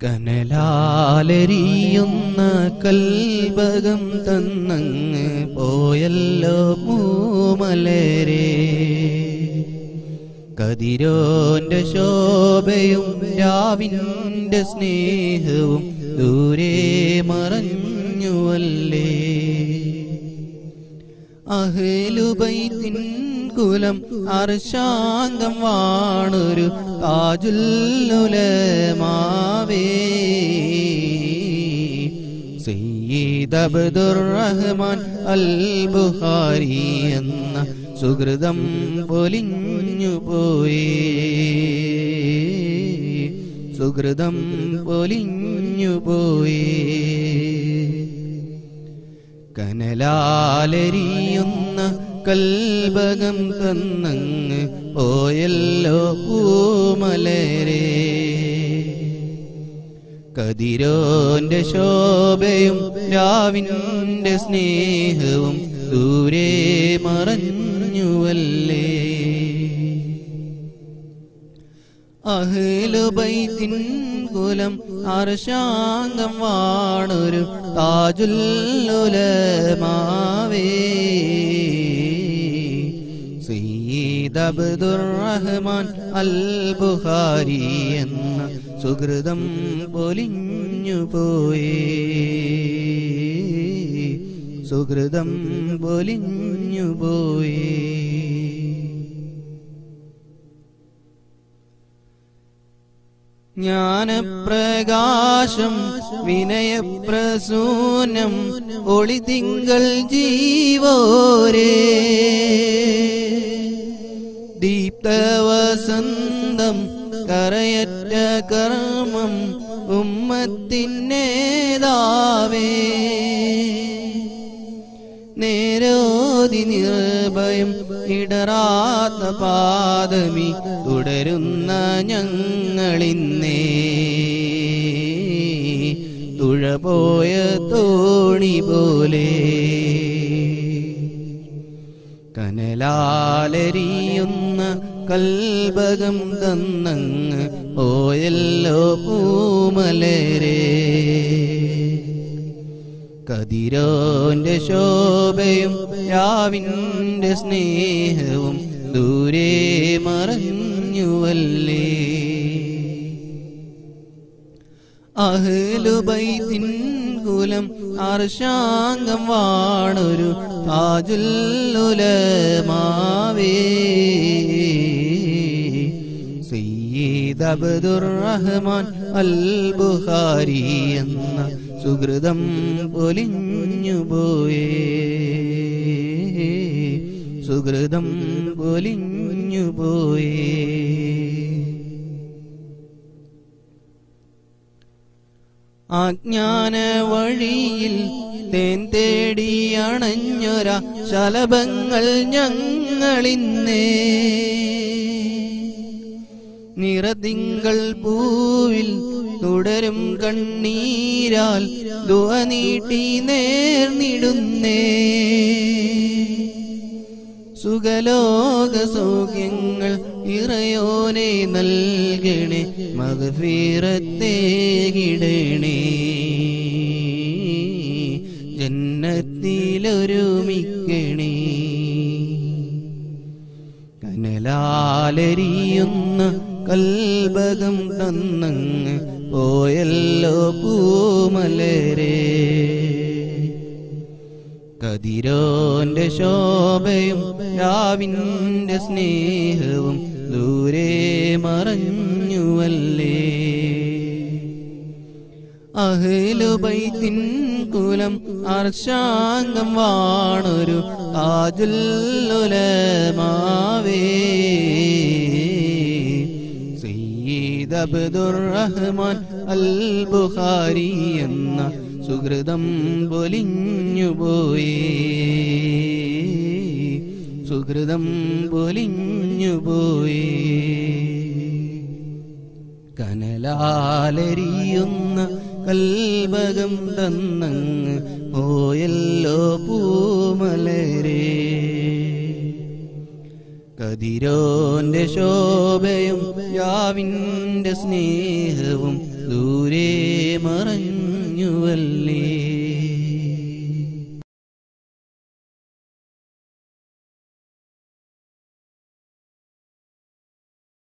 കനലാലരിയുന്ന കൽബകം തന്നങ്ങ് പോയല്ലോ മൂമലരെ കതിരോന്റെ ശോഭയും രാവിന്റെ സ്നേഹവും ദൂരെ മറഞ്ഞുവല്ലേ. അഹലുബൈത്തിൻ കുലം അർശാംഗം വാണൊരു താജുല്ലുലമാവേ സയ്യിദ് അബ്ദുർ റഹ്മാൻ അൽ ബുഹാരി എന്ന സുഹൃതം പൊലിഞ്ഞു പോയി. സുഹൃതം പൊലിഞ്ഞു പോയി. കനലാലരിയുന്ന കൽബകം തന്നങ്ങ് പോയല്ലോ പൂമലരെ. കതിരോന്റെ ശോഭയും രാവിനോന്റെ സ്നേഹവും ദൂരെ മറഞ്ഞുവല്ലേ. അഹ്ലുബൈത്തിൻ കുലം അർശാംഗം വാണൊരു താജുല്ലുലമാവേ സയ്യിദ് അബ്ദുർ റഹ്മാൻ അൽ ബുഹാരി എന്ന സുഹൃതം പൊലിഞ്ഞു പോയി. സുഹൃതം പൊലിഞ്ഞു പോയി. ജ്ഞാനപ്രകാശം വിനയപ്രസൂനം ഒളിതിങ്കൾ ജീവോരേ. ദീപ്തവസന്തം കറയറ്റ കർമ്മം ഉമ്മത്തിന്നേതാവേ നേരോതി നിർഭയം ഇടറാത്ത പാദമി തുടരുന്ന ഞങ്ങളിന്നേ. തുഴപോയ തോണി പോലെ കനലാലരിയുന്ന കൽബകം തന്നങ്ങ് പോയല്ലോ പൂമലരെ. കതിരോന്റെ ശോഭയും രാവിന്റെ സ്നേഹവും ദൂരെ മറഞ്ഞുവല്ലേ. അഹ്ലുബൈത്തിൻ കുലം അർഷാംഗം വാണൊരു താജുല്ലുലമാവേ സയ്യിദ് അബ്ദുർ റഹ്മാൻ അൽ ബുഹാരി എന്ന സുഹൃതം പൊലിഞ്ഞു പോയേ. സുഹൃതം പൊലിഞ്ഞു പോയേ. അജ്ഞാന വഴിയിൽ തേൻ തേടി അണഞ്ഞൊര ശലഭങ്ങൾ ഞങ്ങളിന്നേ. നിറതിങ്കൾ പൂവിൽ തുടരും കണ്ണീരാൽ ദുവ നീട്ടി നേർന്നിടുന്നേ. സുഖലോക സൗഖ്യങ്ങൾ ഇറയോനെ നൽകണേ മകഫീറത്തെ കിടണേ. ജന്നത്തിലൊരുമിക്കണേ. കനലാലരിയുന്ന കൽബകം തന്നങ്ങ് പോയല്ലോ പൂമലരെ. കതിരോന്റെ ശോഭയും രാവിന്റെ സ്നേഹവും ദൂരെ മറഞ്ഞുവല്ലേ. അഹലുബൈത്തിൻ കുലം അർശാംഗം വാണൊരു താജുല്ലുലമാവേ സയ്യിദ് അബ്ദുർ റഹ്മാൻ അൽ ബുഖാരി എന്ന സുഹൃതം പൊലിഞ്ഞു പോയി സുഹൃതം പൊലിഞ്ഞു പോയി കനലാലരിയുന്ന കൽബകം തന്നങ്ങ് പോയല്ലോ പൂമലരെ. കതിരോന്റെ ശോഭയും യാവിന്റെ സ്നേഹവും ദൂരെ മറഞ്ഞുവല്ലേ?